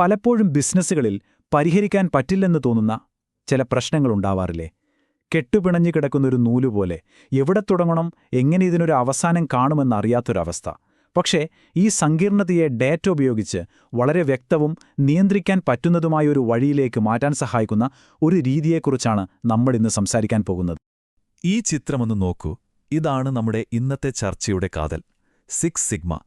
പലപ്പോഴും ബിസിനസ്സുകളിൽ പരിഹരിക്കാൻ പറ്റില്ലെന്ന് തോന്നുന്ന ചില പ്രശ്നങ്ങളുണ്ടാവാറില്ലേ കെട്ടുപിണഞ്ഞു കിടക്കുന്നൊരു നൂലുപോലെ എവിടെ തുടങ്ങണം എങ്ങനെ ഇതിനൊരു അവസാനം കാണുമെന്നറിയാത്തൊരവസ്ഥ പക്ഷേ ഈ സങ്കീർണതയെ ഡേറ്റ ഉപയോഗിച്ച് വളരെ വ്യക്തവും നിയന്ത്രിക്കാൻ പറ്റുന്നതുമായ ഒരു വഴിയിലേക്ക് മാറ്റാൻ സഹായിക്കുന്ന ഒരു രീതിയെക്കുറിച്ചാണ് നമ്മളിന്ന് സംസാരിക്കാൻ പോകുന്നത്. ഈ ചിത്രമൊന്ന് നോക്കൂ. ഇതാണ് നമ്മുടെ ഇന്നത്തെ ചർച്ചയുടെ കാതൽ. Six sigma.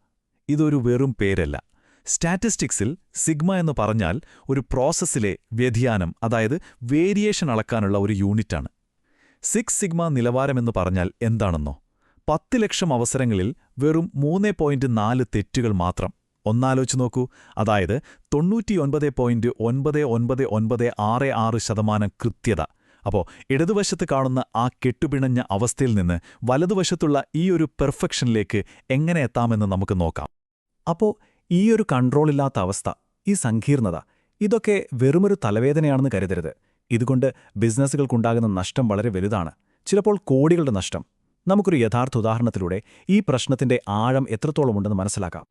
ഇതൊരു വെറും പേരല്ല. സ്റ്റാറ്റിസ്റ്റിക്സിൽ സിഗ്മ എന്ന് പറഞ്ഞാൽ ഒരു പ്രോസസ്സിലെ വ്യതിയാനം അതായത് വേരിയേഷൻ അളക്കാനുള്ള ഒരു യൂണിറ്റാണ്. സിക്സ് സിഗ്മ നിലവാരമെന്ന് പറഞ്ഞാൽ എന്താണെന്നോ? പത്ത് ലക്ഷം അവസരങ്ങളിൽ വെറും മൂന്ന് പോയിന്റ് നാല് തെറ്റുകൾ മാത്രം. ഒന്നാലോചിച്ച് നോക്കൂ. അതായത് തൊണ്ണൂറ്റിയൊൻപത് പോയിന്റ് ഒൻപത് ഒൻപത് ഒൻപത് ആറ് ആറ് ശതമാനം കൃത്യത. അപ്പോൾ ഇടതുവശത്ത് കാണുന്ന ആ കെട്ടുപിണഞ്ഞ അവസ്ഥയിൽ നിന്ന് വലതുവശത്തുള്ള ഈ ഒരു പെർഫെക്ഷനിലേക്ക് എങ്ങനെ എത്താമെന്ന് നമുക്ക് നോക്കാം. അപ്പോൾ ഈയൊരു കൺട്രോളില്ലാത്ത അവസ്ഥ ഈ സങ്കീർണത ഇതൊക്കെ വെറുമൊരു തലവേദനയാണെന്ന് കരുതരുത്. ഇതുകൊണ്ട് ബിസിനസ്സുകൾക്കുണ്ടാകുന്ന നഷ്ടം വളരെ വലുതാണ്. ചിലപ്പോൾ കോടികളുടെ നഷ്ടം. നമുക്കൊരു യഥാർത്ഥ ഉദാഹരണത്തിലൂടെ ഈ പ്രശ്നത്തിന്റെ ആഴം എത്രത്തോളമുണ്ടെന്ന് മനസ്സിലാക്കാം.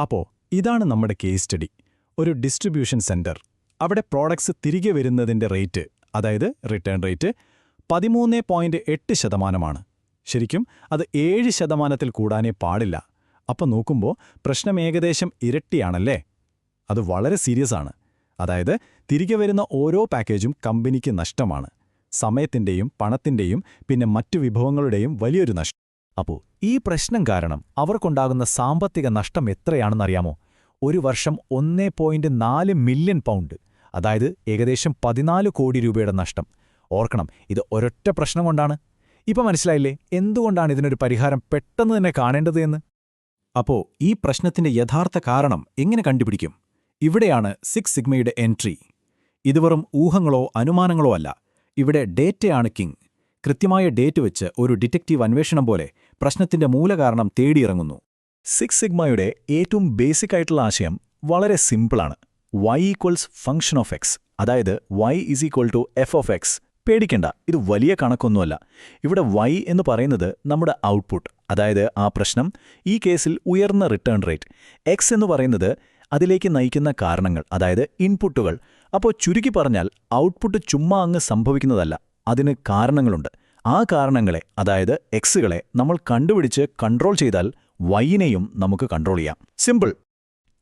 അപ്പോൾ ഇതാണ് നമ്മുടെ കേസ് സ്റ്റഡി ഒരു ഡിസ്ട്രിബ്യൂഷൻ സെന്റർ അവിടെ പ്രോഡക്ട്സ് തിരികെ വരുന്നതിന്റെ റേറ്റ് അതായത് റിട്ടേൺ റേറ്റ് പതിമൂന്ന് പോയിന്റ് എട്ട് ശതമാനമാണ്. ശരിക്കും അത് ഏഴ് ശതമാനത്തിൽ കൂടാനേ പാടില്ല. അപ്പം നോക്കുമ്പോൾ പ്രശ്നം ഏകദേശം ഇരട്ടിയാണല്ലേ? അത് വളരെ സീരിയസ് ആണ്. അതായത് തിരികെ വരുന്ന ഓരോ പാക്കേജും കമ്പനിക്ക് നഷ്ടമാണ്. സമയത്തിന്റെയും പണത്തിന്റെയും പിന്നെ മറ്റു വിഭവങ്ങളുടെയും വലിയൊരു നഷ്ടം. അപ്പോൾ ഈ പ്രശ്നം കാരണം അവർക്കുണ്ടാകുന്ന സാമ്പത്തിക നഷ്ടം എത്രയാണെന്നറിയാമോ? ഒരു വർഷം ഒന്നേ പോയിന്റ് നാല് മില്യൺ പൗണ്ട് അതായത് ഏകദേശം പതിനാല് കോടി രൂപയുടെ നഷ്ടം. ഓർക്കണം ഇത് ഒരൊറ്റ പ്രശ്നം കൊണ്ടാണ്. ഇപ്പം മനസ്സിലായില്ലേ? എന്തുകൊണ്ടാണ് ഇതിനൊരു പരിഹാരം പെട്ടെന്ന് തന്നെ കാണേണ്ടത് എന്ന്? അപ്പോ ഈ പ്രശ്നത്തിന്റെ യഥാർത്ഥ കാരണം എങ്ങനെ കണ്ടുപിടിക്കും? ഇവിടെയാണ് സിക്സ് സിഗ്മയുടെ എൻട്രി ഇത് വെറും ഊഹങ്ങളോ അനുമാനങ്ങളോ അല്ല. ഇവിടെ ഡേറ്റയാണ് കിങ് കൃത്യമായ ഡേറ്റ് വെച്ച് ഒരു ഡിറ്റക്റ്റീവ് അന്വേഷണം പോലെ പ്രശ്നത്തിന്റെ മൂലകാരണം തേടിയിറങ്ങുന്നു. സിക്സ് സിഗ്മയുടെ ഏറ്റവും ബേസിക് ആയിട്ടുള്ള ആശയം വളരെ സിമ്പിളാണ് y equals function of x അതായത് y is equal to f of x പേടിക്കണ്ട. ഇത് വലിയ കണക്കൊന്നുമല്ല. ഇവിടെ വൈ എന്ന് പറയുന്നത് നമ്മുടെ ഔട്ട്പുട്ട് അതായത് ആ പ്രശ്നം ഈ കേസിൽ ഉയർന്ന റിട്ടേൺ റേറ്റ് എക്സ് എന്ന് പറയുന്നത് അതിലേക്ക് നയിക്കുന്ന കാരണങ്ങൾ അതായത് ഇൻപുട്ടുകൾ അപ്പോൾ ചുരുക്കി പറഞ്ഞാൽ ഔട്ട്പുട്ട് ചുമ്മാ അങ്ങ് സംഭവിക്കുന്നതല്ല അതിന് കാരണങ്ങളുണ്ട്. ആ കാരണങ്ങളെ അതായത് എക്സുകളെ നമ്മൾ കണ്ടുപിടിച്ച് കൺട്രോൾ ചെയ്താൽ വൈനെയും നമുക്ക് കൺട്രോൾ ചെയ്യാം. സിമ്പിൾ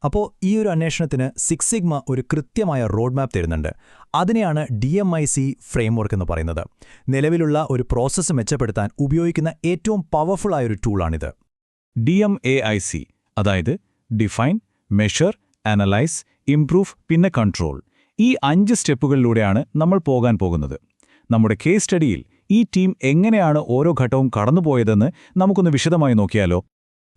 അപ്പോൾ ഈ ഒരു അന്വേഷണത്തിന് സിക്സ് സിഗ്മ ഒരു കൃത്യമായ റോഡ് മാപ്പ് തരുന്നുണ്ട്. അതിനെയാണ് D M I C framework എന്ന് പറയുന്നത്. നിലവിലുള്ള ഒരു പ്രോസസ്സ് മെച്ചപ്പെടുത്താൻ ഉപയോഗിക്കുന്ന ഏറ്റവും പവർഫുൾ ആയൊരു ടൂളാണിത് D M A I C അതായത് ഡിഫൈൻ മെഷർ അനലൈസ് ഇംപ്രൂവ് പിന്നെ കൺട്രോൾ ഈ അഞ്ച് സ്റ്റെപ്പുകളിലൂടെയാണ് നമ്മൾ പോകാൻ പോകുന്നത്. നമ്മുടെ കേസ് സ്റ്റഡിയിൽ ഈ ടീം എങ്ങനെയാണ് ഓരോ ഘട്ടവും കടന്നുപോയതെന്ന് നമുക്കൊന്ന് വിശദമായി നോക്കിയാലോ.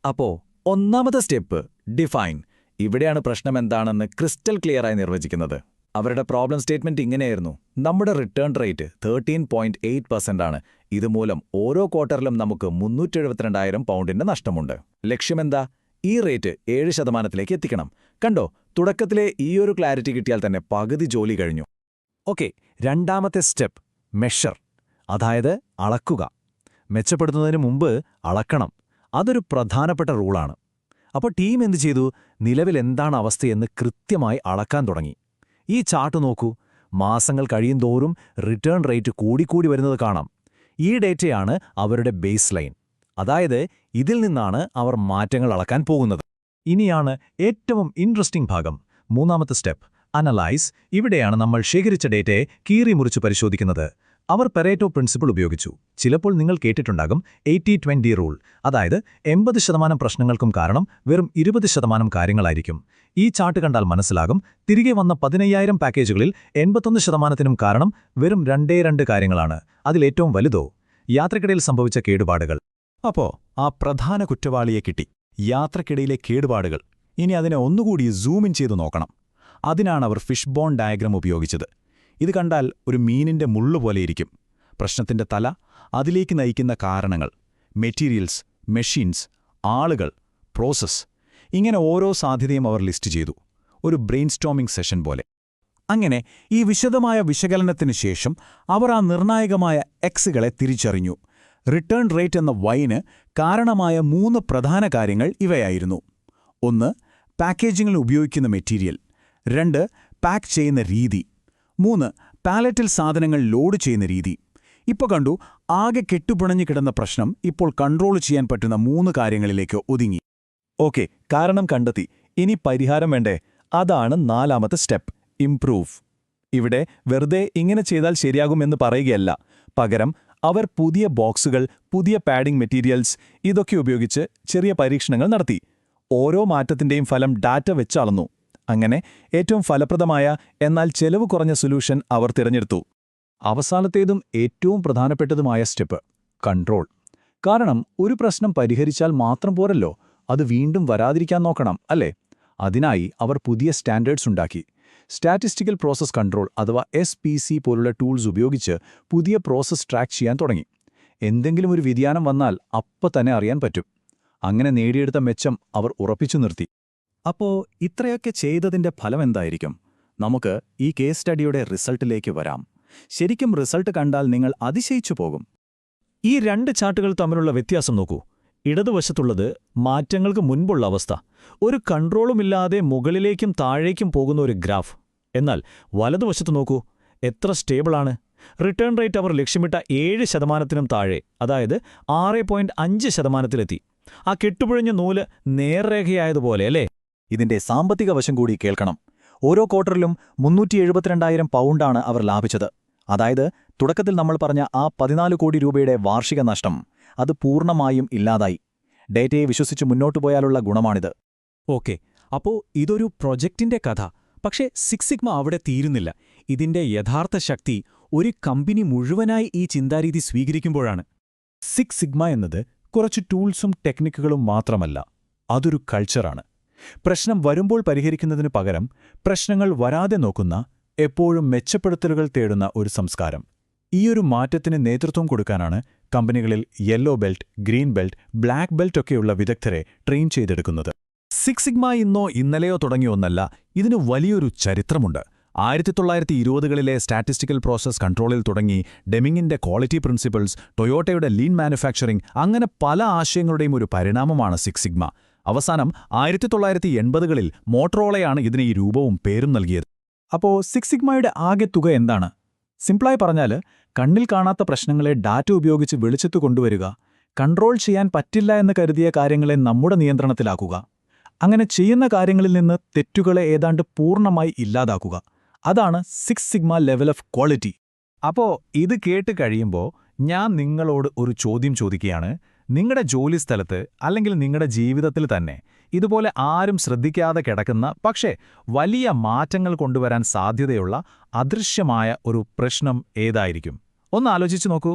അപ്പോ ഒന്നാമത്തെ സ്റ്റെപ്പ് ഡിഫൈൻ ഇവിടെയാണ് പ്രശ്നം എന്താണെന്ന് ക്രിസ്റ്റൽ ക്ലിയറായി നിർവചിക്കുന്നത്. അവരുടെ പ്രോബ്ലം സ്റ്റേറ്റ്മെന്റ് ഇങ്ങനെയായിരുന്നു. നമ്മുടെ return rate thirteen point eight percent ആണ്. ഇതുമൂലം ഓരോ ക്വാർട്ടറിലും നമുക്ക് മുന്നൂറ്റെഴുപത്തിരണ്ടായിരം പൗണ്ടിന്റെ നഷ്ടമുണ്ട്. ലക്ഷ്യമെന്താ? ഈ റേറ്റ് ഏഴ് ശതമാനത്തിലേക്ക് എത്തിക്കണം. കണ്ടോ? തുടക്കത്തിലെ ഈയൊരു ക്ലാരിറ്റി കിട്ടിയാൽ തന്നെ പകുതി ജോലി കഴിഞ്ഞു. ഓക്കെ രണ്ടാമത്തെ സ്റ്റെപ്പ് മെഷർ അതായത് അളക്കുക. മെച്ചപ്പെടുത്തുന്നതിന് മുമ്പ് അളക്കണം. അതൊരു പ്രധാനപ്പെട്ട റൂളാണ് അപ്പോൾ ടീം എന്തു ചെയ്തു? നിലവിൽ എന്താണ് അവസ്ഥയെന്ന് കൃത്യമായി അളക്കാൻ തുടങ്ങി. ഈ ചാർട്ട് നോക്കൂ. മാസങ്ങൾ കഴിയുന്തോറും റിട്ടേൺ റേറ്റ് കൂടിക്കൂടി വരുന്നത് കാണാം. ഈ ഡേറ്റയാണ് അവരുടെ ബേസ് ലൈൻ അതായത് ഇതിൽ നിന്നാണ് അവർ മാറ്റങ്ങൾ അളക്കാൻ പോകുന്നത്. ഇനിയാണ് ഏറ്റവും ഇൻട്രസ്റ്റിംഗ് ഭാഗം. മൂന്നാമത്തെ സ്റ്റെപ്പ്. അനലൈസ്. ഇവിടെയാണ് നമ്മൾ ശേഖരിച്ച ഡേറ്റയെ കീറി മുറിച്ച് പരിശോധിക്കുന്നത്. അവർ പെറേറ്റോ പ്രിൻസിപ്പിൾ ഉപയോഗിച്ചു. ചിലപ്പോൾ നിങ്ങൾ കേട്ടിട്ടുണ്ടാകും എയ്റ്റി ട്വന്റി റൂൾ അതായത് എൺപത് ശതമാനം പ്രശ്നങ്ങൾക്കും കാരണം വെറും ഇരുപത് ശതമാനം കാര്യങ്ങളായിരിക്കും. ഈ ചാർട്ട് കണ്ടാൽ മനസ്സിലാകും തിരികെ വന്ന പതിനയ്യായിരം പാക്കേജുകളിൽ എൺപത്തൊന്ന് ശതമാനത്തിനും കാരണം വെറും രണ്ടേ രണ്ട് കാര്യങ്ങളാണ്. അതിലേറ്റവും വലുതോ? യാത്രക്കിടയിൽ സംഭവിച്ച കേടുപാടുകൾ. അപ്പോ ആ പ്രധാന കുറ്റവാളിയെ കിട്ടി. യാത്രക്കിടയിലെ കേടുപാടുകൾ. ഇനി അതിനെ ഒന്നുകൂടി സൂം ഇൻ ചെയ്തു നോക്കണം. അതിനാണ് അവർ ഫിഷ് ബോൺ ഡയഗ്രം ഉപയോഗിച്ചത്. ഇത് കണ്ടാൽ ഒരു മീനിന്റെ മുള്ളുപോലെയിരിക്കും പ്രശ്നത്തിന്റെ തല അതിലേക്ക് നയിക്കുന്ന കാരണങ്ങൾ മെറ്റീരിയൽസ് മെഷീൻസ് ആളുകൾ പ്രോസസ് ഇങ്ങനെ ഓരോ സാധ്യതയും അവർ ലിസ്റ്റ് ചെയ്തു. ഒരു ബ്രെയിൻ സ്റ്റോമിംഗ് സെഷൻ പോലെ. അങ്ങനെ ഈ വിശദമായ വിശകലനത്തിന് ശേഷം അവർ ആ നിർണായകമായ എക്സുകളെ തിരിച്ചറിഞ്ഞു. റിട്ടേൺ റേറ്റ് എന്ന വൈന് കാരണമായ മൂന്ന് പ്രധാന കാര്യങ്ങൾ ഇവയായിരുന്നു. ഒന്ന് പാക്കേജിങ്ങിൽ ഉപയോഗിക്കുന്ന മെറ്റീരിയൽ. രണ്ട് പാക്ക് ചെയ്യുന്ന രീതി. മൂന്ന് പാലറ്റിൽ സാധനങ്ങൾ ലോഡ് ചെയ്യുന്ന രീതി. ഇപ്പോൾ കണ്ടു ആകെ കെട്ടുപിണഞ്ഞു കിടന്ന പ്രശ്നം ഇപ്പോൾ കൺട്രോൾ ചെയ്യാൻ പറ്റുന്ന മൂന്ന് കാര്യങ്ങളിലേക്ക് ഒതുങ്ങി. ഓക്കെ കാരണം കണ്ടെത്തി. ഇനി പരിഹാരം വേണ്ടേ? അതാണ് നാലാമത്തെ സ്റ്റെപ്പ്. ഇംപ്രൂവ് ഇവിടെ വെറുതെ ഇങ്ങനെ ചെയ്താൽ ശരിയാകുമെന്ന് പറയുകയല്ല. പകരം അവർ പുതിയ ബോക്സുകൾ പുതിയ പാഡിംഗ് മെറ്റീരിയൽസ് ഇതൊക്കെ ഉപയോഗിച്ച് ചെറിയ പരീക്ഷണങ്ങൾ നടത്തി. ഓരോ മാറ്റത്തിന്റെയും ഫലം ഡാറ്റ വെച്ച് അളന്നു. അങ്ങനെ ഏറ്റവും ഫലപ്രദമായ എന്നാൽ ചെലവ് കുറഞ്ഞ സൊല്യൂഷൻ അവർ തിരഞ്ഞെടുത്തു. അവസാനത്തേതും ഏറ്റവും പ്രധാനപ്പെട്ടതുമായ സ്റ്റെപ്പ് കൺട്രോൾ. കാരണം ഒരു പ്രശ്നം പരിഹരിച്ചാൽ മാത്രം പോരല്ലോ അത് വീണ്ടും വരാതിരിക്കാൻ നോക്കണം അല്ലേ? അതിനായി അവർ പുതിയ സ്റ്റാൻഡേർഡ്സ് ഉണ്ടാക്കി. സ്റ്റാറ്റിസ്റ്റിക്കൽ പ്രോസസ് കൺട്രോൾ അഥവാ എസ് പോലുള്ള ടൂൾസ് ഉപയോഗിച്ച് പുതിയ പ്രോസസ് ട്രാക്ക് ചെയ്യാൻ തുടങ്ങി. എന്തെങ്കിലും ഒരു വ്യതിയാനം വന്നാൽ അപ്പം തന്നെ അറിയാൻ പറ്റും. അങ്ങനെ നേടിയെടുത്ത മെച്ചം അവർ ഉറപ്പിച്ചു നിർത്തി. അപ്പോ ഇത്രയൊക്കെ ചെയ്തതിന്റെ ഫലം എന്തായിരിക്കും നമുക്ക് ഈ കേസ് സ്റ്റഡിയുടെ റിസൾട്ടിലേക്ക് വരാം. ശരിക്കും റിസൾട്ട് കണ്ടാൽ നിങ്ങൾ അതിശയിച്ചു പോകും. ഈ രണ്ട് ചാർട്ടുകൾ തമ്മിലുള്ള വ്യത്യാസം നോക്കൂ. ഇടതുവശത്തുള്ളത് മാറ്റങ്ങൾക്ക് മുൻപുള്ള അവസ്ഥ. ഒരു കൺട്രോളുമില്ലാതെ മുകളിലേക്കും താഴേക്കും പോകുന്ന ഒരു ഗ്രാഫ്. എന്നാൽ വലതുവശത്ത് നോക്കൂ. എത്ര സ്റ്റേബിളാണ്. റിട്ടേൺ റേറ്റ് അവർ ലക്ഷ്യമിട്ട ഏഴ് ശതമാനത്തിനും താഴെ അതായത് ആറ് പോയിന്റ് അഞ്ച് ശതമാനത്തിലെത്തി. ആ കെട്ടുപിഴഞ്ഞ നൂൽ നേർരേഖയായതുപോലെ അല്ലേ? ഇതിന്റെ സാമ്പത്തിക വശം കൂടി കേൾക്കണം. ഓരോ ക്വാർട്ടറിലും മുന്നൂറ്റി എഴുപത്തിരണ്ടായിരം പൗണ്ടാണ് അവർ ലാഭിച്ചത്. അതായത് തുടക്കത്തിൽ നമ്മൾ പറഞ്ഞ ആ പതിനാല് കോടി രൂപയുടെ വാർഷിക നഷ്ടം അത് പൂർണമായും ഇല്ലാതായി. ഡേറ്റയെ വിശ്വസിച്ച് മുന്നോട്ടു പോയാലുള്ള ഗുണമാണിത്. ഓക്കെ അപ്പോ ഇതൊരു പ്രൊജക്റ്റിന്റെ കഥ. പക്ഷേ സിക്സ് സിഗ്മ അവിടെ തീരുന്നില്ല. ഇതിന്റെ യഥാർത്ഥ ശക്തി ഒരു കമ്പനി മുഴുവനായി ഈ ചിന്താരീതി സ്വീകരിക്കുമ്പോഴാണ്. സിക്സ് സിഗ്മ എന്നത് കുറച്ച് ടൂൾസും ടെക്നിക്കുകളും മാത്രമല്ല അതൊരു കൾച്ചറാണ്. പ്രശ്നം വരുമ്പോൾ പരിഹരിക്കുന്നതിനു പകരം പ്രശ്നങ്ങൾ വരാതെ നോക്കുന്ന എപ്പോഴും മെച്ചപ്പെടുത്തലുകൾ തേടുന്ന ഒരു സംസ്കാരം. ഈയൊരു മാറ്റത്തിന് നേതൃത്വം കൊടുക്കാനാണ് കമ്പനികളിൽ yellow belt green belt black belt ഒക്കെയുള്ള വിദഗ്ധരെ ട്രെയിൻ ചെയ്തെടുക്കുന്നത്. സിക്സ് സിഗ്മ ഇന്നോ ഇന്നലെയോ തുടങ്ങിയ ഒന്നല്ല ഇതിന് വലിയൊരു ചരിത്രമുണ്ട്. ആയിരത്തി തൊള്ളായിരത്തി ഇരുപതുകളിലെ സ്റ്റാറ്റിസ്റ്റിക്കൽ പ്രോസസ് കൺട്രോളിൽ തുടങ്ങി ഡെമിങ്ങിന്റെ ക്വാളിറ്റി പ്രിൻസിപ്പിൾസ് ടൊയോട്ടയുടെ ലീൻ മാനുഫാക്ചറിംഗ് അങ്ങനെ പല ആശയങ്ങളുടെയും ഒരു പരിണാമമാണ് സിക്സ് സിഗ്മ. അവസാനം ആയിരത്തി തൊള്ളായിരത്തി എൺപതുകളിൽ മോട്ടറോളയാണ് ഇതിന് ഈ രൂപവും പേരും നൽകിയത്. അപ്പോ സിക്സ് സിഗ്മയുടെ ആകെ തുക എന്താണ്? സിംപിളായി പറഞ്ഞാൽ കണ്ണിൽ കാണാത്ത പ്രശ്നങ്ങളെ ഡാറ്റ ഉപയോഗിച്ച് വെളിച്ചത്ത് കൊണ്ടുവരിക കൺട്രോൾ ചെയ്യാൻ പറ്റില്ല എന്ന് കരുതിയ കാര്യങ്ങളെ നമ്മുടെ നിയന്ത്രണത്തിലാക്കുക അങ്ങനെ ചെയ്യുന്ന കാര്യങ്ങളിൽ നിന്ന് തെറ്റുകളെ ഏതാണ്ട് പൂർണമായി ഇല്ലാതാക്കുക. അതാണ് six sigma level of quality. അപ്പോ ഇത് കേട്ട് കഴിയുമ്പോൾ ഞാൻ നിങ്ങളോട് ഒരു ചോദ്യം ചോദിക്കുകയാണ്. നിങ്ങളുടെ ജോലിസ്ഥലത്ത് അല്ലെങ്കിൽ നിങ്ങളുടെ ജീവിതത്തിൽ തന്നെ ഇതുപോലെ ആരും ശ്രദ്ധിക്കാതെ കിടക്കുന്ന പക്ഷേ വലിയ മാറ്റങ്ങൾ കൊണ്ടുവരാൻ സാധ്യതയുള്ള അദൃശ്യമായ ഒരു പ്രശ്നം ഏതായിരിക്കും? ഒന്ന് ആലോചിച്ചു നോക്കൂ.